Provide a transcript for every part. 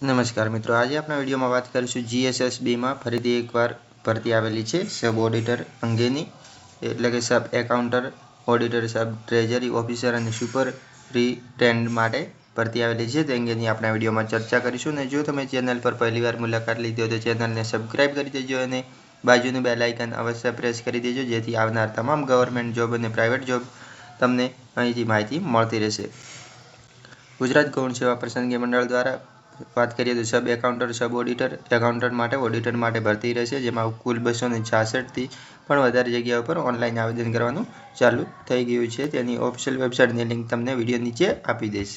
નમસ્કાર મિત્રો, આજે આપણા વિડીયોમાં વાત કરીશું જીએસએસબીમાં ફરીથી એકવાર ભરતી આવેલી છે સબ ઓડિટર અંગેની, એટલે કે sub accounter auditor, sub treasury officer અને સુપર સુપરિન્ટેન્ડન્ટ માટે ભરતી આવેલી છે. તે અંગેની આપણા વિડીયોમાં ચર્ચા કરીશું અને જો તમે ચેનલ પર પહેલીવાર મુલાકાત લીધી હોય તો ચેનલને સબસ્ક્રાઇબ કરી દેજો અને બાજુનું બેલ આઇકન અવશ્ય પ્રેસ કરી દેજો, જેથી આવનાર તમામ ગવર્મેન્ટ જોબ અને પ્રાઇવેટ જોબ તમને અહીંથી માહિતી મળતી રહેશે. ગુજરાત ગૌણ સેવા પ્રસંગે મંડળ દ્વારા વાત કરીએ તો sub accounter sub auditor accountant માટે ઓડિટર માટે ભરતી રહેશે, જેમાં કુલ બસો ને છાસઠથી પણ વધારે જગ્યાઓ પર ઓનલાઈન આવેદન કરવાનું ચાલુ થઈ ગયું છે. તેની ઓફિશિયલ વેબસાઇટની લિંક તમને વીડિયો નીચે આપી દઈશ.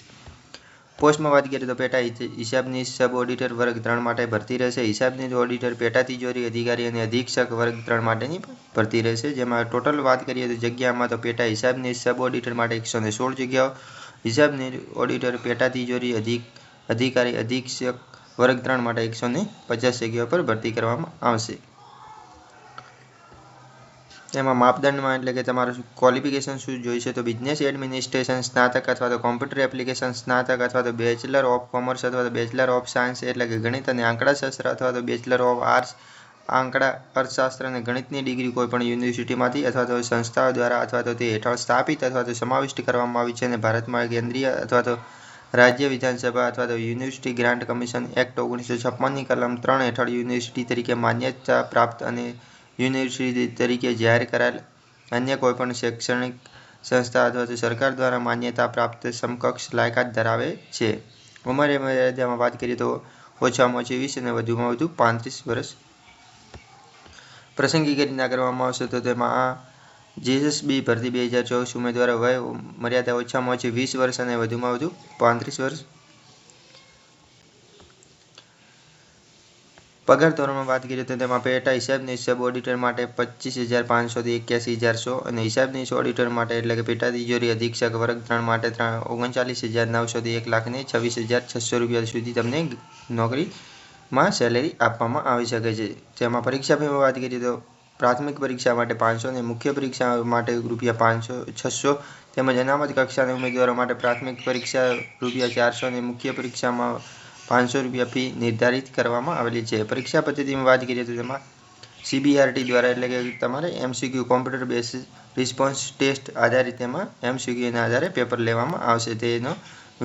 પોસ્ટમાં વાત કરીએ તો પેટા હિસાબની સબ ઓડિટર વર્ગ ત્રણ માટે ભરતી રહેશે. હિસાબની ઓડિટર પેટા તિજોરી અધિકારી અને અધિક્ષક વર્ગ ત્રણ માટેની ભરતી રહેશે. જેમાં ટોટલ વાત કરીએ તો જગ્યામાં તો પેટા હિસાબની સબ ઓડિટર માટે એકસો ને સોળ જગ્યાઓ, હિસાબની ઓડિટર પેટા તિજોરી અધિક અધિકારી અધિક્ષક વર્ગ ત્રણ માટે એકસો ને પચાસ જગ્યાઓ પર ભરતી કરવામાં આવશે. એમાં માપદંડમાં એટલે કે તમારું ક્વોલિફિકેશન શું જોઈશે તો બિઝનેસ એડમિનિસ્ટ્રેશન સ્નાતક અથવા તો કોમ્પ્યુટર એપ્લિકેશન સ્નાતક અથવા તો બેચલર ઓફ કોમર્સ અથવા તો બેચલર ઓફ સાયન્સ એટલે કે ગણિત અને આંકડાશાસ્ત્ર અથવા તો બેચલર ઓફ આર્ટ્સ આંકડા અર્થશાસ્ત્ર અને ગણિતની ડિગ્રી કોઈપણ યુનિવર્સિટીમાંથી અથવા તો સંસ્થાઓ દ્વારા અથવા તો તે હેઠળ સ્થાપિત અથવા તો સમાવિષ્ટ કરવામાં આવી છે અને ભારતમાં કેન્દ્રીય અથવા તો રાજ્ય વિધાનસભા અથવા તો યુનિવર્સિટી ગ્રાન્ટ કમિશન એક્ટ ઓગણીસો છપ્પનની કલમ ત્રણ હેઠળ યુનિવર્સિટી તરીકે માન્યતા પ્રાપ્ત અને યુનિવર્સિટી તરીકે જાહેર કરાયેલ અન્ય કોઈપણ શૈક્ષણિક સંસ્થા અથવા તો સરકાર દ્વારા માન્યતા પ્રાપ્ત સમકક્ષ લાયકાત ધરાવે છે. ઉંમર મર્યાદામાં વાત કરીએ તો ઓછામાં ઓછી વીસ અને વધુમાં વધુ પાંત્રીસ વર્ષ. પ્રસંગી રીતના કરવામાં આવશે તો તેમાં આ જીએસબી ભરતી બે હજાર ચોવીસ ઉમેદવારો વય મર્યાદા ઓછામાં ઓછી વીસ વર્ષ અને વધુમાં વધુ પાંત્રીસ વર્ષ. પગાર ધોરણમાં વાત કરીએ તો તેમાં પેટા હિસાબની હિસાબ ઓડિટર માટે પચીસ હજાર પાંચસોથી એક્યાસી હજાર સો અને હિસાબની ઓડિટર માટે એટલે કે પેટા તિજોરી અધિક્ષક વર્ગ ત્રણ માટે ત્રણ ઓગણચાલીસ હજાર નવસોથી એક લાખ ને છવ્વીસ હજાર છસો રૂપિયા સુધી તમને નોકરીમાં સેલેરી આપવામાં આવી શકે છે. તેમાં પરીક્ષા ફીમાં વાત કરીએ તો પ્રાથમિક પરીક્ષા માટે પાંચસો અને મુખ્ય પરીક્ષા માટે રૂપિયા પાંચસો, છસો તેમજ અનામત કક્ષાના ઉમેદવારો માટે પ્રાથમિક પરીક્ષા રૂપિયા ચારસો અને મુખ્ય પરીક્ષામાં પાંચસો રૂપિયા ફી નિર્ધારિત કરવામાં આવેલી છે. પરીક્ષા પદ્ધતિમાં વાત કરીએ તો તેમાં સીબીઆરટી દ્વારા એટલે કે તમારે MCQ computer basis response test આધારિત તેમાં એમસીક્યુના આધારે પેપર લેવામાં આવશે. તેનો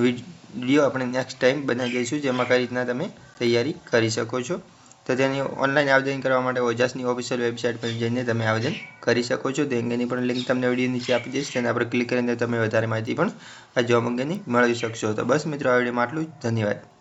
વીડિયો આપણે નેક્સ્ટ ટાઈમ બનાવી દઈશું. જેમાં કઈ રીતના તમે તૈયારી કરી શકો છો. તો તેની ઓનલાઈન આવેદન કરવા માટે ઓજાસની ઓફિશિયલ વેબસાઇટ પર જઈને તમે આવેદન કરી શકો છો. તે અંગેની પણ લિંક તમને વીડિયો નીચે આપી દઈશ. તેના પર ક્લિક કરીને તમે વધારે માહિતી પણ આ જોબ અંગેની મેળવી શકશો. તો બસ મિત્રો, આ વિડીયોમાં આટલું જ. ધન્યવાદ.